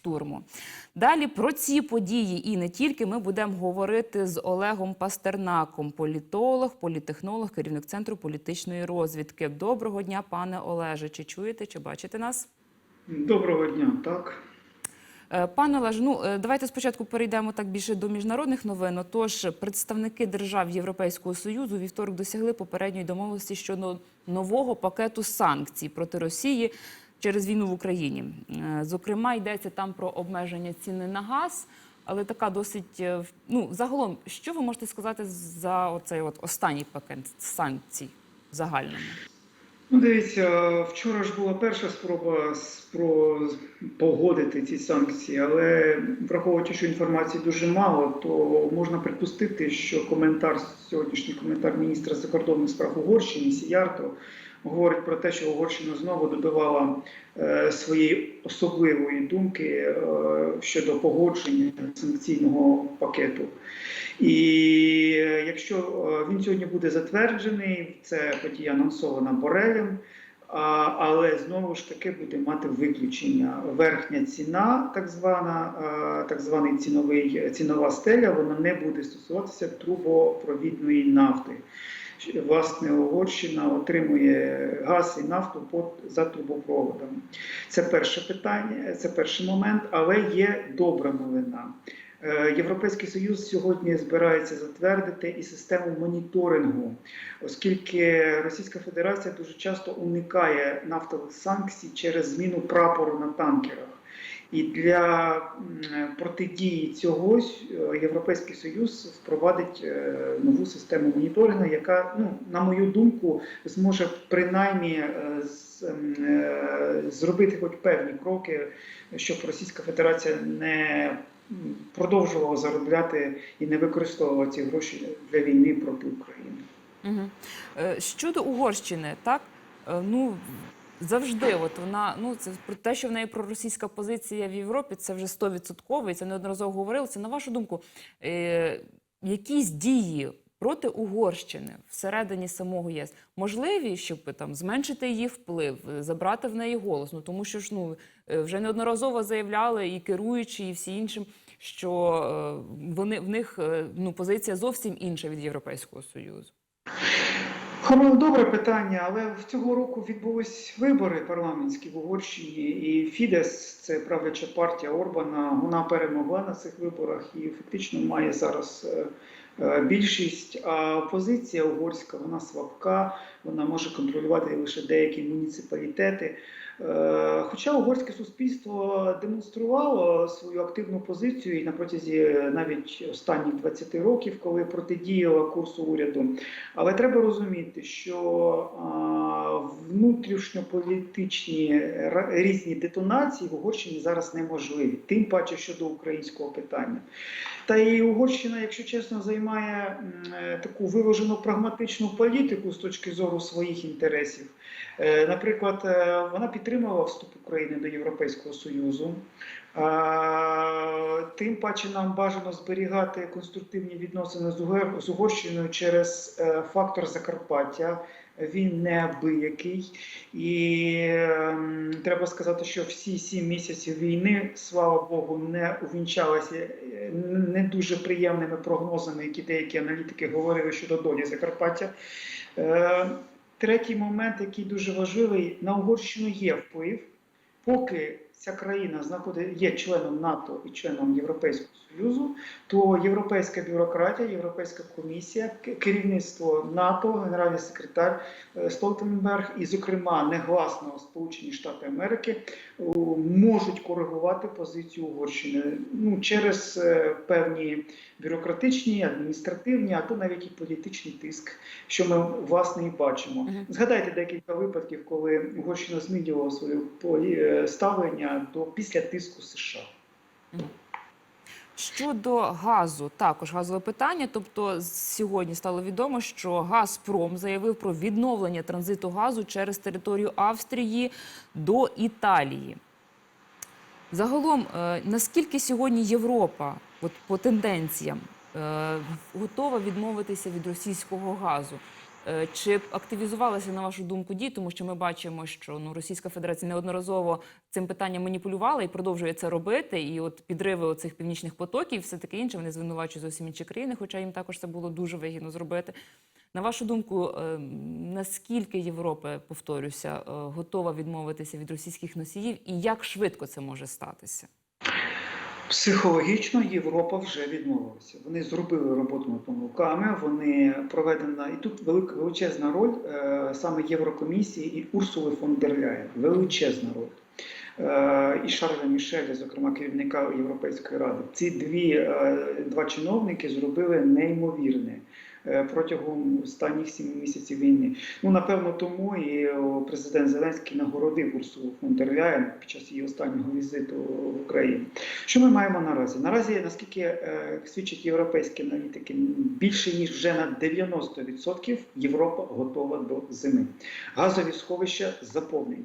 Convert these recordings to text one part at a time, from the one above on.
штурму. Далі про ці події і не тільки ми будемо говорити з Олегом Пастернаком, політолог, політехнолог, керівник центру політичної розвідки. Доброго дня, пане Олеже. Чи чуєте, чи бачите нас? Доброго дня, так. Е, Пане Олеже, ну е, давайте спочатку перейдемо так більше до міжнародних новин. Отож, представники держав Європейського союзу вівторок досягли попередньої домовленості щодо нового пакету санкцій проти Росії через війну в Україні. Е, Зокрема, йдеться там про обмеження ціни на газ. Але така досить е, ну загалом, що ви можете сказати за оцей от останній пакет санкцій загальному? Ну, дивіться, вчора ж була перша спроба спро... погодити ці санкції, але враховуючи, що інформації дуже мало, то можна припустити, що коментар, сьогоднішній коментар міністра закордонних справ Угорщини Сіярто говорить про те, що Угорщина знову добивала е, своєї особливої думки е, щодо погодження санкційного пакету. І е, якщо він сьогодні буде затверджений, це подія анонсована Борелем. Але знову ж таки буде мати виключення. Верхня ціна, так звана, так званий ціновий цінова стеля, вона не буде стосуватися трубопровідної нафти. Власне, Угорщина отримує газ і нафту по за трубопроводом. Це перше питання, це перший момент, але є добра новина. Е, Європейський Союз сьогодні збирається затвердити і систему моніторингу, оскільки Російська Федерація дуже часто уникає нафтових санкцій через зміну прапору на танкерах. І для протидії цього е, Європейський Союз впровадить е, нову систему моніторингу, яка, ну, на мою думку, зможе принаймні е, зробити хоч певні кроки, щоб Російська Федерація не продовжувала заробляти і не використовувала ці гроші для війни проти України. Угу. Щодо Угорщини, так ну завжди, от вона ну це про те, що в неї проросійська позиція в Європі, це вже 100%, і це неодноразово говорилося. На вашу думку, е, якісь дії проти Угорщини всередині самого ЄС можливі, щоб там зменшити її вплив, е, забрати в неї голос? Ну тому що ж ну е, вже неодноразово заявляли і керуючі, і всі іншим, що е, вони в них ну позиція зовсім інша від Європейського союзу. Хоро- Добре питання, але в цього року відбулись вибори парламентські в Угорщині, і Фідес, це правляча партія Орбана, вона перемогла на цих виборах і фактично має зараз е, е, більшість. А опозиція угорська вона слабка, вона може контролювати лише деякі муніципалітети. Е, Хоча угорське суспільство демонструвало свою активну позицію і на протязі навіть останніх 20 років, коли протидіяло курсу уряду. Але треба розуміти, що внутрішньополітичні різні детонації в Угорщині зараз неможливі, тим паче щодо українського питання. Та і Угорщина, якщо чесно, займає е, таку виважену прагматичну політику з точки зору своїх інтересів. Е, Наприклад, е, вона підтримала вступ України до Європейського Союзу. Тим паче нам бажано зберігати конструктивні відносини з Угорщиною через е, фактор Закарпаття. Він неабиякий. І ем, треба сказати, що всі сім місяців війни, слава Богу, не увінчалися е, не дуже приємними прогнозами, які деякі аналітики говорили щодо долі Закарпаття. Е, Третій момент, який дуже важливий, на Угорщину є вплив, поки ця країна є членом НАТО і членом Європейського Союзу, то європейська бюрократія, Європейська комісія, керівництво НАТО, генеральний секретар е, Столтенберг і, зокрема, негласно Сполучені Штати Америки можуть коригувати позицію Угорщини ну, через е, певні бюрократичні, адміністративні, а то навіть і політичний тиск, що ми власне і бачимо. Мгм. Згадайте декілька випадків, коли Угорщина змінювала своє е, ставлення до після тиску США. Щодо газу, також газове питання. Тобто, сьогодні стало відомо, що Газпром заявив про відновлення транзиту газу через територію Австрії до Італії. Загалом, е, наскільки сьогодні Європа, от по тенденціям, е, готова відмовитися від російського газу? Е, Чи активізувалися на вашу думку дії, тому що ми бачимо, що ну Російська Федерація неодноразово цим питанням маніпулювала і продовжує це робити. І от підриви оцих північних потоків, все таке інше, вони звинувачують зовсім інші країни, хоча їм також це було дуже вигідно зробити. На вашу думку, е, наскільки Європа, повторюся, готова відмовитися від російських носіїв, і як швидко це може статися? Психологічно Європа вже відмовилася. Вони зробили роботу над помилками. Вони проведена і тут велика величезна роль е, саме Єврокомісії і Урсули фон дер Ляєн. Величезна роль. Е, і Шарля Мішеля, зокрема керівника Європейської ради. Ці дві е, два чиновники зробили неймовірне протягом останніх сім місяців війни. Ну напевно, тому і президент Зеленський нагородив Урсулу фон дер Ляєн під час її останнього візиту в Україну. Що ми маємо наразі? Наразі, наскільки е, свідчать європейські аналітики, більше ніж вже на 90% Європа готова до зими. Газові сховища заповнені.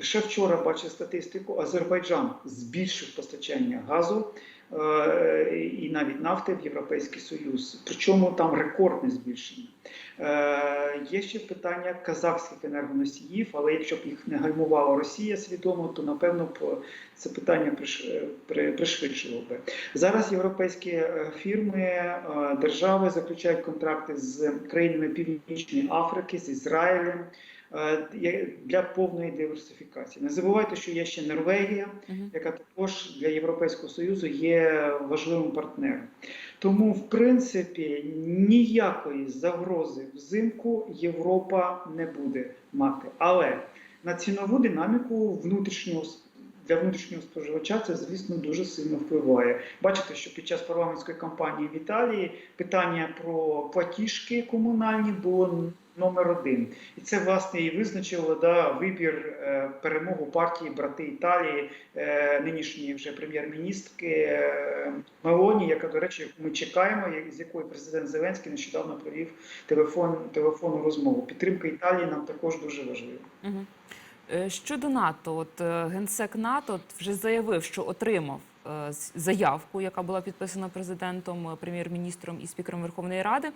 Ще вчора бачив статистику, Азербайджан збільшив постачання газу е, і навіть нафти в Європейський Союз. Причому там рекордне збільшення. Е, Є ще питання казахських енергоносіїв, але якщо б їх не гальмувала Росія свідомо, то напевно б це питання е, пришвидшило би. Зараз європейські е, фірми, е, держави заключають контракти з країнами Північної Африки, з Ізраїлем е, для повної диверсифікації. Не забувайте, що є ще Норвегія, яка також для Європейського Союзу є важливим партнером. Тому, в принципі, ніякої загрози взимку Європа не буде мати. Але на цінову динаміку внутрішнього для внутрішнього споживача це, звісно, дуже сильно впливає. Бачите, що під час парламентської кампанії в Італії питання про платіжки комунальні було номер один. І це власне і визначило да, вибір е, перемогу партії брати Італії, е, нинішньої вже прем'єр-міністки е, Мелоні, яка, до речі, ми чекаємо, з якою президент Зеленський нещодавно провів телефон, телефонну розмову. Підтримка Італії нам також дуже важлива. Е, Щодо НАТО, от е, генсек НАТО вже заявив, що отримав е, заявку, яка була підписана президентом, прем'єр-міністром і спікером Верховної Ради.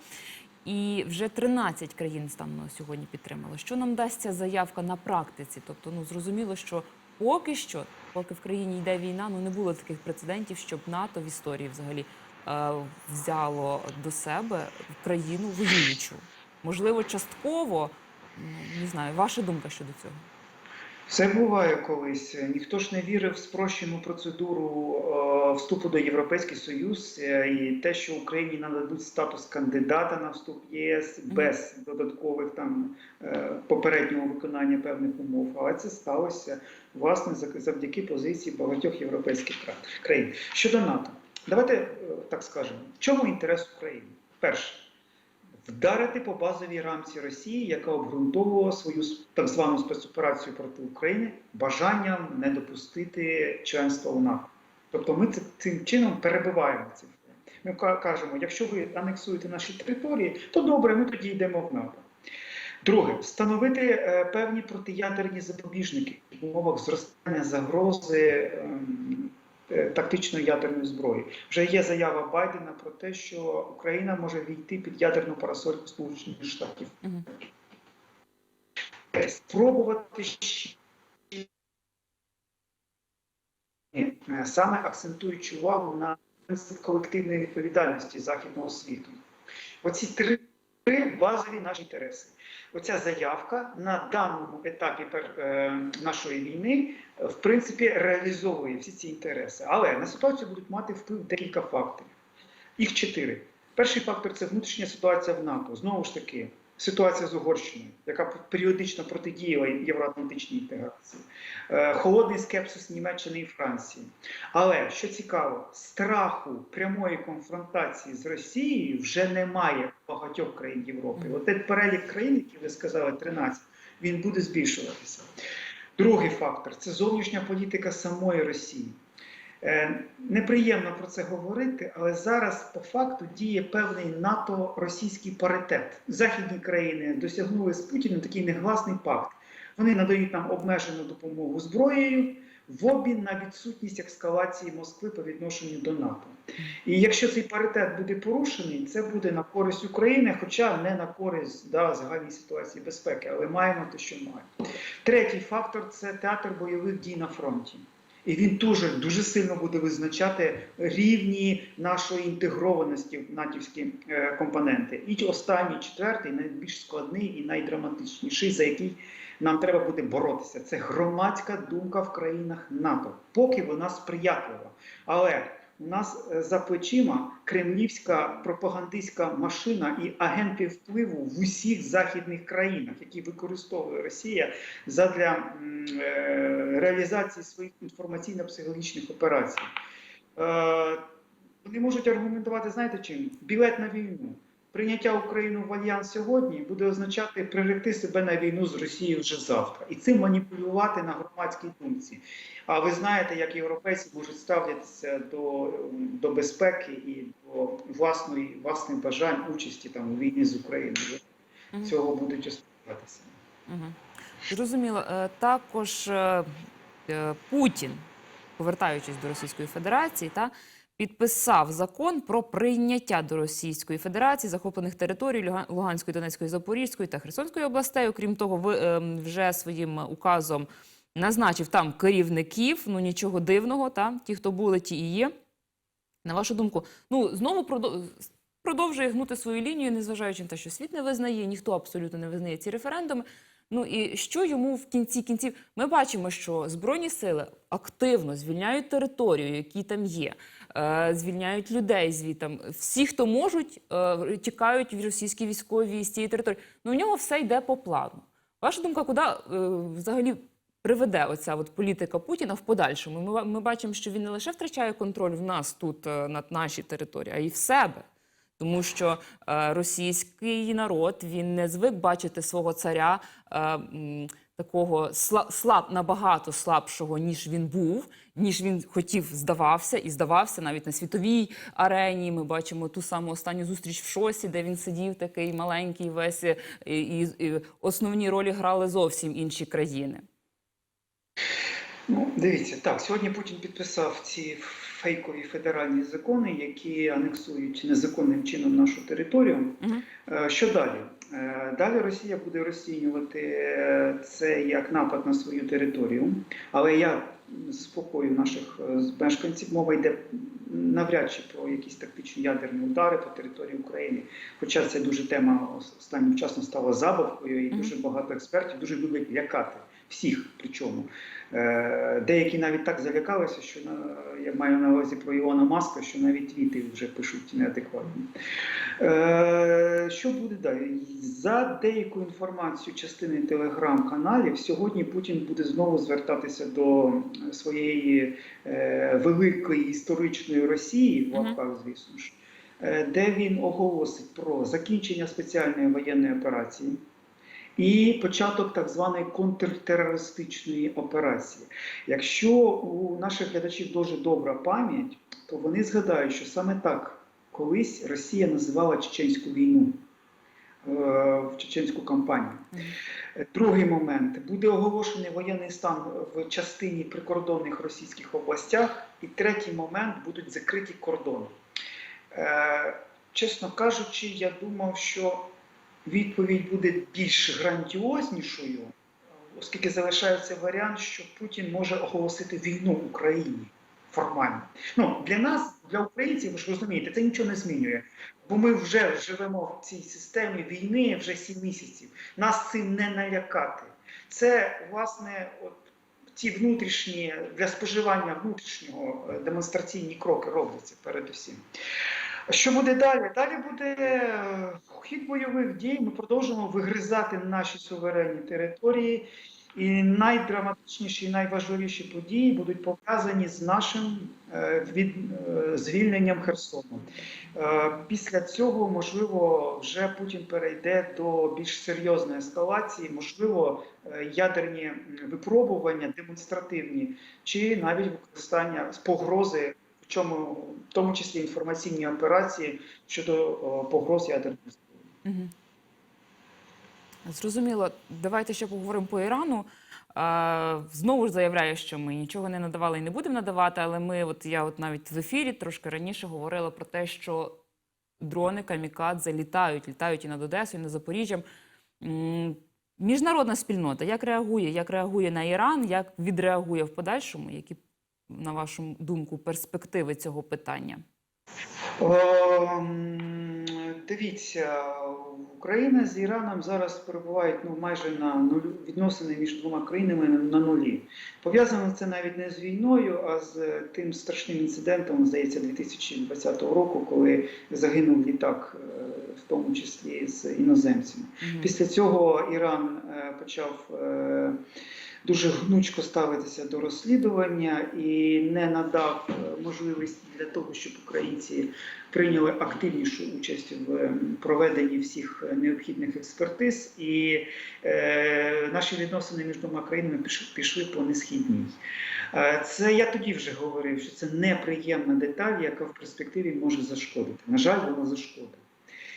І вже 13 країн станом на сьогодні підтримали. Що нам дасть ця заявка на практиці? Тобто, ну зрозуміло, що поки що, поки в країні йде війна, ну не було таких прецедентів, щоб НАТО в історії взагалі е, взяло до себе країну воюючу. Можливо, частково, ну, не знаю, ваша думка щодо цього. Це буває колись. Ніхто ж не вірив в спрощену процедуру е, вступу до Європейський Союз е, і те, що Україні нададуть статус кандидата на вступ в ЄС без додаткових там е, попереднього виконання певних умов. Але це сталося власне завдяки позиції багатьох європейських країн. Щодо НАТО, давайте так скажемо, в чому інтерес України? Перше. Вдарити по базовій рамці Росії, яка обґрунтовувала свою так звану спецоперацію проти України бажанням не допустити членства у НАТО. Тобто ми це- цим чином перебиваємо цей. Ми кажемо, якщо ви анексуєте наші території, то добре, ми тоді йдемо в НАТО. Друге, встановити е, певні протиядерні запобіжники в умовах зростання загрози ем, тактичної ядерної зброї. Вже є заява Байдена про те, що Україна може війти під ядерну парасольку Сполучених Штатів. Мгм. Е, Спробувати ще е, саме акцентуючи увагу на колективної відповідальності західного світу. Оці три базові наші інтереси. Оця заявка на даному етапі е, нашої війни е, в принципі реалізовує всі ці інтереси. Але на ситуацію будуть мати вплив декілька факторів. Їх чотири. Перший фактор це внутрішня ситуація в НАТО. Знову ж таки, ситуація з Угорщиною, яка періодично протидіяла євроатлантичній інтеграції, Е, холодний скепсис Німеччини і Франції. Але що цікаво, страху прямої конфронтації з Росією вже немає в багатьох країн Європи. От цей перелік країн, які ви сказали, 13, він буде збільшуватися. Другий фактор це зовнішня політика самої Росії. Е, Неприємно про це говорити, але зараз по факту діє певний НАТО-російський паритет. Західні країни досягнули з Путіним такий негласний пакт. Вони надають нам обмежену допомогу зброєю, в обмін на відсутність ескалації Москви по відношенню до НАТО. І якщо цей паритет буде порушений, це буде на користь України, хоча не на користь да, загальній ситуації безпеки, але маємо те, що маємо. Третій фактор це театр бойових дій на фронті. І він дуже дуже сильно буде визначати рівні нашої інтегрованості в натівські е, компоненти. І останній, четвертий, найбільш складний і найдраматичніший, за який нам треба буде боротися. Це громадська думка в країнах НАТО, поки вона сприятлива. Але у нас е, за плечима кремлівська пропагандистська машина і агенти впливу в усіх західних країнах, які використовує Росія задля е, реалізації своїх інформаційно-психологічних операцій. Е, Вони можуть аргументувати, знаєте чим? Білет на війну. Прийняття України в альянс сьогодні буде означати приректи себе на війну з Росією вже завтра і цим маніпулювати на громадській думці. А ви знаєте, як європейці можуть ставлятися до, до безпеки і до власної власних бажань участі там у війні з Україною. Цього будуть остатися. Мгм. Зрозуміло. Е, Також е, Путін, повертаючись до Російської Федерації, та підписав закон про прийняття до Російської Федерації захоплених територій Луганської, Донецької, Запорізької та Херсонської областей. Окрім того, ви е, вже своїм указом назначив там керівників. Ну нічого дивного, та ті, хто були, ті і є. На вашу думку, ну знову продовжує гнути свою лінію, незважаючи на те, що світ не визнає, ніхто абсолютно не визнає ці референдуми. Ну і що йому в кінці кінців? Ми бачимо, що збройні сили активно звільняють територію, які там є, звільняють людей звітам. Всі, хто можуть, е, тікають в російські військові з цієї території. Ну у нього все йде по плану. Ваша думка, куди е, взагалі приведе оця от політика Путіна в подальшому? Ми, ми бачимо, що він не лише втрачає контроль в нас тут е, над нашій території, а й в себе. Тому що е, російський народ він не звик бачити свого царя е, такого слаб, набагато слабшого, ніж він був, ніж він хотів, здавався і здавався навіть на світовій арені. Ми бачимо ту саму останню зустріч в шосі, де він сидів такий маленький, весь і, і, і основні ролі грали зовсім інші країни. Ну, дивіться, так, сьогодні Путін підписав ці фейкові федеральні закони, які анексують незаконним чином нашу територію. Е, Що далі? Е, Далі Росія буде розцінювати е, це як напад на свою територію, але я заспокою наших е, мешканців. Мова йде навряд чи про якісь тактичні ядерні удари по території України. Хоча це дуже тема останнім часом стала забавкою, і дуже багато експертів дуже люблять лякати всіх. Причому деякі навіть так залякалися, що я маю на увазі про Ілона Маска, що навіть твіти вже пишуть неадекватні. Е, Що буде далі? За деяку інформацію частини телеграм-каналів, сьогодні Путін буде знову звертатися до своєї е, великої історичної Росії, в лапках, звісно ж, е, де він оголосить про закінчення спеціальної воєнної операції. І початок так званої контртерористичної операції. Якщо у наших глядачів дуже добра пам'ять, то вони згадають, що саме так колись Росія називала чеченську війну е, в чеченську кампанію. Другий момент буде оголошений воєнний стан в частині прикордонних російських областях. І третій момент будуть закриті кордони. Е, Чесно кажучи, я думав, що відповідь буде більш грандіознішою, оскільки залишається варіант, що Путін може оголосити війну Україні формально. Ну для нас, для українців, ви ж розумієте, це нічого не змінює. Бо ми вже живемо в цій системі війни вже сім місяців. Нас цим не налякати. Це власне от ті внутрішні для споживання внутрішнього е, демонстраційні кроки робляться передусім. Що буде далі? Далі буде е, хід бойових дій. Ми продовжуємо вигризати наші суверенні території. І найдраматичніші, і найважливіші події будуть пов'язані з нашим е, від, е, звільненням Херсону. Після цього, можливо, вже Путін перейде до більш серйозної ескалації, можливо, ядерні випробування демонстративні, чи навіть використання з погрози, чому в тому числі інформаційні операції щодо погроз ядерної зброї. Зрозуміло. Давайте ще поговоримо по Ірану. е, знову ж заявляє, що ми нічого не надавали і не будемо надавати. Але ми, от я от навіть в ефірі трошки раніше говорила про те, що дрони камікадзе літають, літають і над Одесою, і над Запоріжжям. Міжнародна спільнота як реагує? Як реагує на Іран? Як відреагує в подальшому? Які, на вашу думку, перспективи цього питання? Ем, Дивіться, Україна з Іраном зараз перебувають ну, майже на нулю відносини між двома країнами на- нулі. Пов'язано це навіть не з війною, а з тим страшним інцидентом, здається, 2020 року, коли загинув літак, е, в тому числі з іноземцями. Після цього Іран е, почав е, дуже гнучко ставитися до розслідування і не надав е, можливість для того, щоб українці прийняли активнішу участь в проведенні всіх е, необхідних експертиз, і е, наші відносини між двома країнами пішли по несхідній. Е, Це я тоді вже говорив, що це неприємна деталь, яка в перспективі може зашкодити. На жаль, вона зашкодить.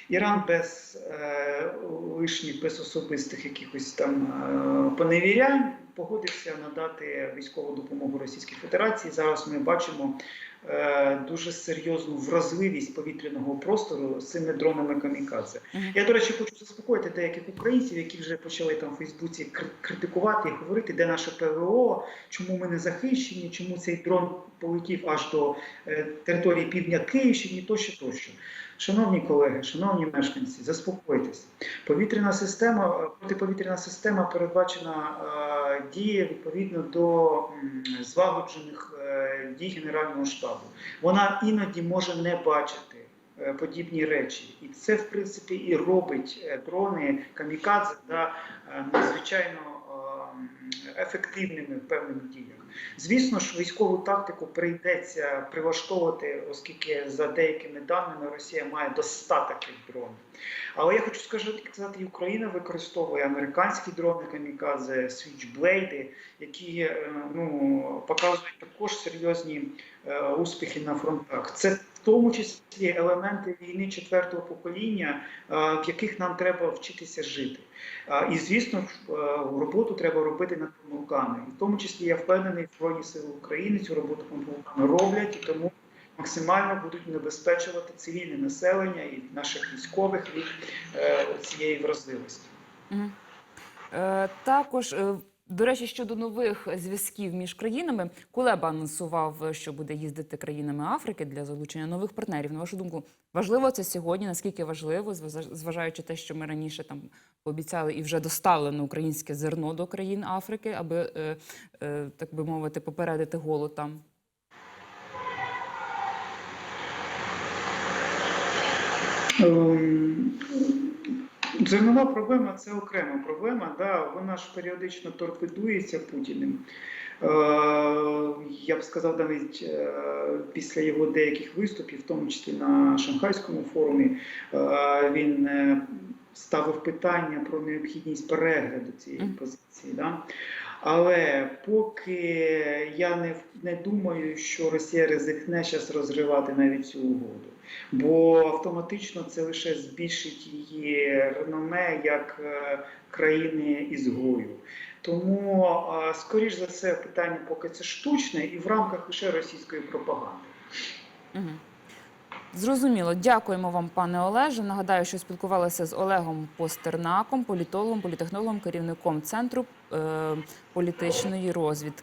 Іран без е, лишніх, без особистих якихось там е, поневірянь погодився надати військову допомогу Російській Федерації. Зараз ми бачимо е, дуже серйозну вразливість повітряного простору з цими дронами камікадзе. Я, до речі, хочу заспокоїти деяких українців, які вже почали там в Фейсбуці критикувати і говорити, де наше ПВО, чому ми не захищені, чому цей дрон полетів аж до е, території півдня Київщини, тощо, тощо. Шановні колеги, шановні мешканці, заспокойтесь. Повітряна система, е, протиповітряна система передбачена діє відповідно до злагоджених е, дій Генерального штабу. Вона іноді може не бачити е, подібні речі, і це в принципі і робить е, дрони камікадзе да, надзвичайно ефективними в певних діях. Звісно ж, військову тактику прийдеться приваштовувати, оскільки за деякими даними Росія має до 100 таких дронів. Але я хочу сказати, Україна використовує американські дрони камікадзе, свічблейди, які е, ну, показують також серйозні е, успіхи на фронтах. Це в тому числі елементи війни четвертого покоління, е, в яких нам треба вчитися жити. І звісно, е, роботу треба робити над помилками. І в тому числі я впевнений, Збройні сили України цю роботу помилками роблять і тому максимально будуть небезпечувати цивільне населення і наших військових від е, цієї вразливості. Е, Також, е, до речі, щодо нових зв'язків між країнами, Кулеба анонсував, що буде їздити країнами Африки для залучення нових партнерів. На вашу думку, важливо це сьогодні? Наскільки важливо, зважа- зважаючи те, що ми раніше там пообіцяли і вже доставлено українське зерно до країн Африки, аби е, е, так би мовити, попередити голод там? Ем, Зернова проблема це окрема проблема. Да, вона ж періодично торпедується Путіним. Е, Я б сказав, навіть е, після його деяких виступів, в тому числі на Шанхайському форумі, е, він е, ставив питання про необхідність перегляду цієї позиції. Да? Але поки я не, не думаю, що Росія ризикне зараз розривати навіть цю угоду, бо автоматично це лише збільшить її реноме як е, країни ізгою. Тому, скоріш за все, питання поки це штучне і в рамках лише російської пропаганди. Зрозуміло, дякуємо вам, пане Олеже. Нагадаю, що спілкувалися з Олегом Постернаком, політологом, політехнологом, керівником центру е, політичної розвідки.